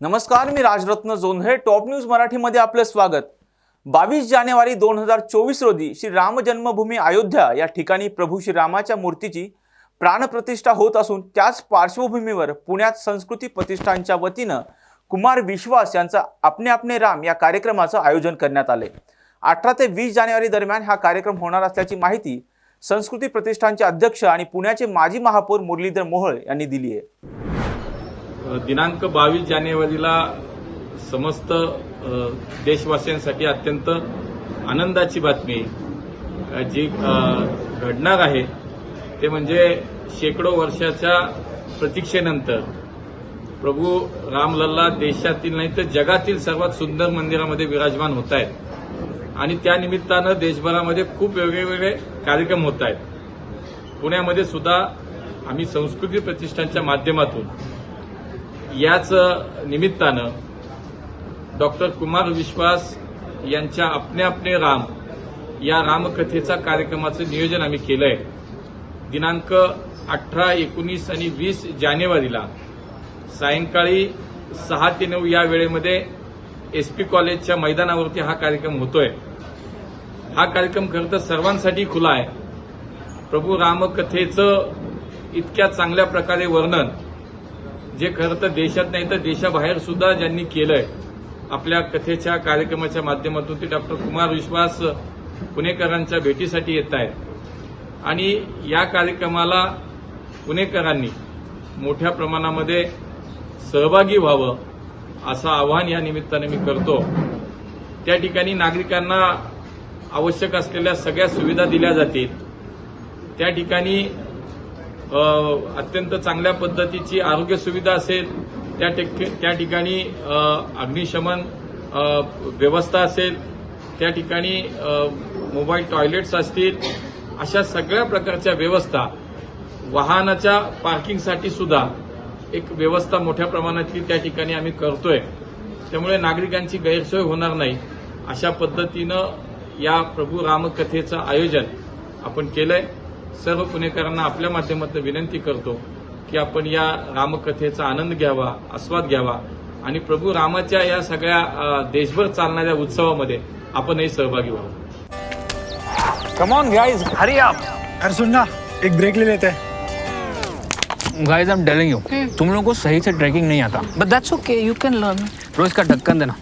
नमस्कार मी Rajratna Jondhale top news मराठीमध्ये आपलं स्वागत. बावीस जानेवारी दोन हजार चोवीस रोजी श्री राम जन्मभूमी अयोध्या या ठिकाणी प्रभू श्रीरामाच्या मूर्तीची प्राणप्रतिष्ठा होत असून त्याच पार्श्वभूमीवर पुण्यात संस्कृती प्रतिष्ठानच्या वतीनं कुमार विश्वास यांचा आपने आपने राम या कार्यक्रमाचं आयोजन करण्यात आले. अठरा ते वीस जानेवारी दरम्यान हा कार्यक्रम होणार असल्याची माहिती संस्कृती प्रतिष्ठानचे अध्यक्ष आणि पुण्याचे माजी महापौर मुरलीधर मोहोळ यांनी दिली आहे. दिनांक बावीस जानेवारीला समस्त देशवासियांसाठी अत्यंत आनंदाची बातमी जी घडणार आहे ते म्हणजे शेकडो वर्षाच्या प्रतीक्षेनंतर प्रभू रामलल्ला देशातील नाही तर जगातील सर्वात सुंदर मंदिरामध्ये विराजमान होत आहेत आणि त्यानिमित्तानं देशभरामध्ये खूप वेगवेगळे कार्यक्रम होत आहेत पुण्यामध्ये सुद्धा आम्ही संस्कृती प्रतिष्ठानच्या माध्यमातून याच निमित्तानं डॉक्टर कुमार विश्वास यांच्या आपणे आपणे राम या रामकथेचा कार्यक्रमाचं नियोजन आम्ही केलंय. दिनांक अठरा एकोणीस आणि वीस जानेवारीला सायंकाळी सहा ते नऊ या वेळेमध्ये एसपी कॉलेजच्या मैदानावरती हा कार्यक्रम होतोय. हा कार्यक्रम खरं तर सर्वांसाठी खुला आहे. प्रभू रामकथेचं इतक्या चांगल्या प्रकारे वर्णन जे खरं तर देशात नाही तर देशाबाहेर सुद्धा ज्यांनी केलंय आपल्या कथेच्या कार्यक्रमाच्या माध्यमातून ते डॉक्टर कुमार विश्वास पुणेकरांच्या भेटीसाठी येत आहेत. आणि या कार्यक्रमाला पुणेकरांनी मोठ्या प्रमाणामध्ये सहभागी व्हावं असं आवाहन या निमित्ताने मी करतो. त्या ठिकाणी नागरिकांना आवश्यक असलेल्या सगळ्या सुविधा दिल्या जातील. त्या ठिकाणी अत्यंत चांगल्या पद्धतीची आरोग्य सुविधा असेल त्या ठिक- त्या ठिकाणी अग्निशमन व्यवस्था असेल त्या ठिकाणी मोबाईल टॉयलेट्स असतील अशा सगळ्या प्रकारच्या व्यवस्था वाहनाच्या पार्किंगसाठी सुद्धा एक व्यवस्था मोठ्या प्रमाणातली त्या ठिकाणी आम्ही करतोय. त्यामुळे नागरिकांची गैरसोय होणार नाही. अशा पद्धतीनं या प्रभू रामकथेचं आयोजन आपण केलंय. सर्व पुणेकरांना आपल्या माध्यमातून विनंती करतो की आपण या रामकथेचा आनंद घ्यावा आस्वाद घ्यावा आणि प्रभू रामाच्या या सगळ्या देशभर चालणाऱ्या उत्सवामध्ये आपणही सहभागी व्हावं. Come on guys hurry up अरे सुन ना एक ब्रेक ले लेते. हैं guys I am telling you तुम लोगों को सही से ट्रैकिंग नहीं आता. But that's okay, you can learn. रोज का ढक्कन देना.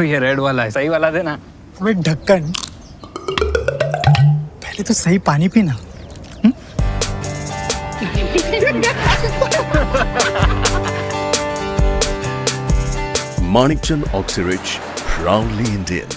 ये रेड वाला है. सही वाला देना. ढक्कन ये तो सही पानी पीना Manikchand Oxirich, proudly Indian.